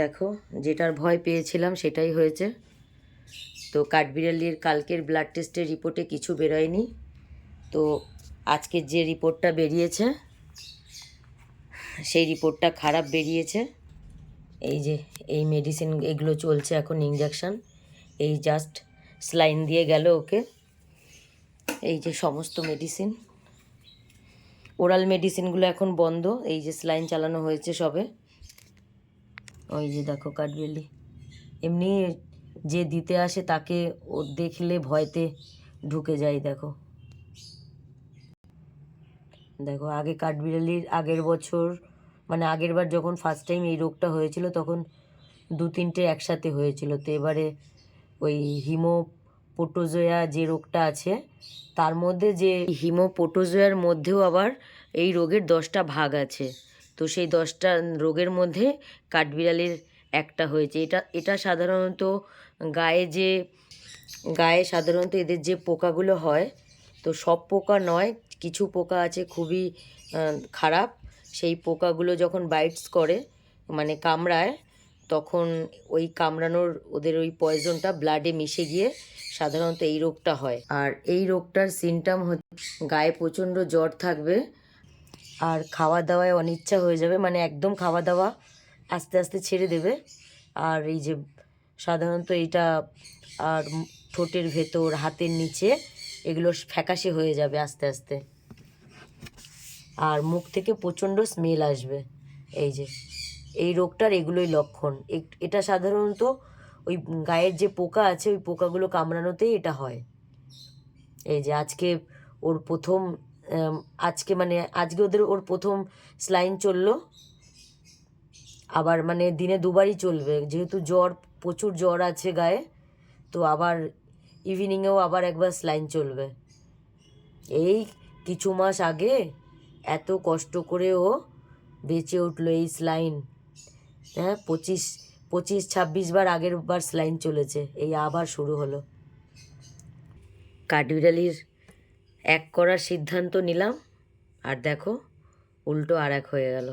দেখো, যেটার ভয় পেয়েছিলাম সেটাই হয়েছে। তো কাঠবিড়ালির কালকের ব্লাড টেস্টের রিপোর্টে কিছু বেরোয়নি। তো আজকের যে রিপোর্টটা বেরিয়েছে, সেই রিপোর্টটা খারাপ বেরিয়েছে। এই যে, এই মেডিসিন এগুলো চলছে এখন ইঞ্জেকশন এই জাস্ট স্লাইন দিয়ে গেল ওকে। এই যে সমস্ত মেডিসিন ওরাল মেডিসিনগুলো এখন বন্ধ। এই যে স্লাইন চালানো হয়েছে সবে। ওই যে দেখো কাঠবেলি এমনি যে দিতে আসে তাকে ও দেখলে ভয়তে ঢুকে যায়, দেখো। দেখো, আগে কাঠবিড়ালির আগের বছর মানে আগের বার যখন ফার্স্ট টাইম এই রোগটা হয়েছিল, তখন দু তিনটে একসাথে হয়েছিল। তো এবারে ওই হিমোপোটোজোয়া যে রোগটা আছে, তার মধ্যে যে হিমোপোটোজোয়ার মধ্যেও আবার এই রোগের দশটা ভাগ আছে। তো সেই দশটা রোগের মধ্যে কাঠবিড়ালির একটা হয়েছে। এটা এটা সাধারণত গায়ে যে, গায়ে সাধারণত এদের যে পোকাগুলো হয়, তো সব পোকা নয়, কিছু পোকা আছে খুবই খারাপ। সেই পোকাগুলো যখন বাইটস করে মানে কামড়ায়, তখন ওই কামড়ানোর ওদের ওই পয়জনটা ব্লাডে মিশে গিয়ে সাধারণত এই রোগটা হয়। আর এই রোগটার সিমটাম হচ্ছে গায়ে প্রচণ্ড জ্বর থাকবে আর খাওয়া দাওয়ায় অনিচ্ছা হয়ে যাবে মানে একদম খাওয়া দাওয়া আস্তে আস্তে ছেড়ে দেবে। আর এই যে সাধারণত এটা আর ঠোঁটের ভেতর, হাতের নিচে এগুলো ফ্যাকাশে হয়ে যাবে আস্তে আস্তে। আর মুখ থেকে প্রচণ্ড স্মেল আসবে। এই যে, এই রোগটার এগুলোই লক্ষণ। এটা সাধারণত ওই গায়ের যে পোকা আছে, ওই পোকাগুলো কামড়ানোতেই এটা হয়। এই যে আজকে ওর প্রথম আজকে মানে আজকে ওদের, ওর প্রথম স্লাইন চলল। আবার মানে দিনে দুবারই চলবে, যেহেতু জ্বর, প্রচুর জ্বর আছে গায়ে, তো আবার ইভিনিংয়েও আবার একবার স্লাইন চলবে। এই কিছু মাস আগে এত কষ্ট করে ও বেঁচে উঠল এই স্লাইন হ্যাঁ পঁচিশ পঁচিশ, ছাব্বিশ বার আগের বার স্লাইন চলেছে, এই আবার শুরু হলো। কাঠবিড়ালির এক করার সিদ্ধান্ত নিলাম। আর দেখো উল্টো আর এক হয়ে গেল।